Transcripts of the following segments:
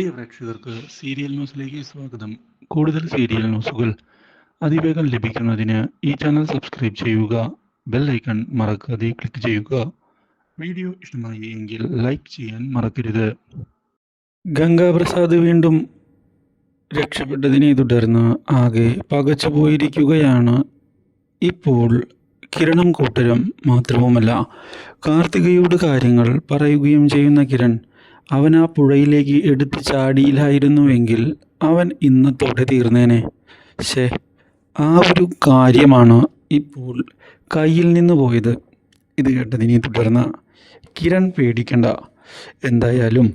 പ്രിയ പ്രേക്ഷകർക്ക് സീരിയൽ ന്യൂസിലേക്ക് സ്വാഗതം. കൂടുതൽ സീരിയൽ ന്യൂസുകൾ അതിവേഗം ലഭിക്കുന്നതിന് ഈ ചാനൽ സബ്സ്ക്രൈബ് ചെയ്യുക ബെൽ ഐക്കൺ മറക്കാതെ ക്ലിക്ക് ചെയ്യുക. വീഡിയോ ഇഷ്ടമായി എങ്കിൽ ലൈക്ക് ചെയ്യാൻ മറക്കരുത്. ഗംഗാപ്രസാദ് വീണ്ടും രക്ഷപ്പെട്ടതിനെ തുടർന്ന് ആകെ പകച്ചുപോയിരിക്കുകയാണ്. ഇപ്പോൾ കിരണം കൂട്ടരും മാത്രവുമല്ല കാർത്തികയോട് കാര്യങ്ങൾ പറയുകയും ചെയ്യുന്ന കിരൺ അവൻ ആ പുഴയിലേക്ക് എടുത്ത് ചാടിയില്ലായിരുന്നുവെങ്കിൽ അവൻ ഇന്നത്തോടെ തീർന്നേനെ. ശേ ആ ഒരു കാര്യമാണ് ഇപ്പോൾ കയ്യിൽ നിന്ന് പോയത്. ഇത് കേട്ടതിനെ തുടർന്ന് കിരൺ പേടിക്കണ്ട. എന്തായാലും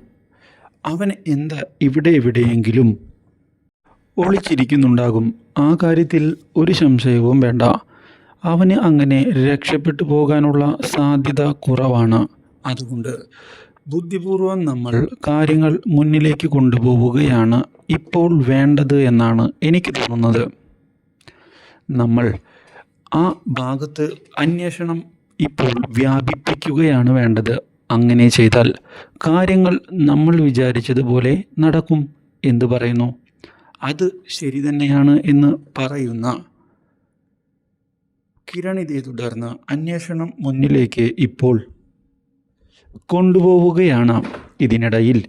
അവൻ എന്താ ഇവിടെ എവിടെയെങ്കിലും ഒളിച്ചിരിക്കുന്നുണ്ടാകും. ആ കാര്യത്തിൽ ഒരു സംശയവും വേണ്ട. അവന് അങ്ങനെ രക്ഷപ്പെട്ടു പോകാനുള്ള സാധ്യത കുറവാണ്. അതുകൊണ്ട് ബുദ്ധിപൂർവം നമ്മൾ കാര്യങ്ങൾ മുന്നിലേക്ക് കൊണ്ടുപോവുകയാണ് ഇപ്പോൾ വേണ്ടത് എന്നാണ് എനിക്ക് തോന്നുന്നത്. നമ്മൾ ആ ഭാഗത്ത് അന്വേഷണം ഇപ്പോൾ വ്യാപിപ്പിക്കുകയാണ് വേണ്ടത്. അങ്ങനെ ചെയ്താൽ കാര്യങ്ങൾ നമ്മൾ വിചാരിച്ചതുപോലെ നടക്കും എന്ന് പറയുന്നു. അത് ശരി തന്നെയാണ് എന്ന് പറയുന്ന കിരൺ ഇതേ തുടർന്ന് അന്വേഷണം മുന്നിലേക്ക് ഇപ്പോൾ കൊണ്ടുപോവുകയാണ് ഇതിനിടയിൽ.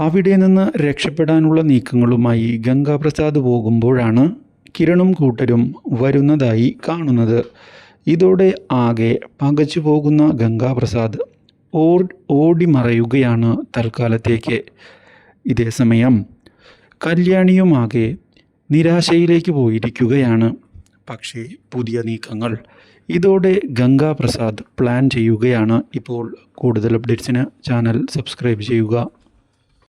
അവിടെ നിന്ന് രക്ഷപ്പെടാനുള്ള നീക്കങ്ങളുമായി ഗംഗാപ്രസാദ് പോകുമ്പോഴാണ് കിരണും കൂട്ടരും വരുന്നതായി കാണുന്നത്. ഇതോടെ ആകെ പകച്ചു പോകുന്ന ഗംഗാപ്രസാദ് ഓടി മറയുകയാണ് തൽക്കാലത്തേക്ക്. ഇതേസമയം കല്യാണിയുമാകെ നിരാശയിലേക്ക് പോയിരിക്കുകയാണ്. പക്ഷേ പുതിയ നീക്കങ്ങൾ. ഇതോടെ ഗംഗാപ്രസാദ് പ്ലാൻ ചെയ്യുകയാണ്. ഇപ്പോൾ കൂടുതൽ അപ്ഡേറ്റ്സിന് ചാനൽ സബ്സ്ക്രൈബ് ചെയ്യുക.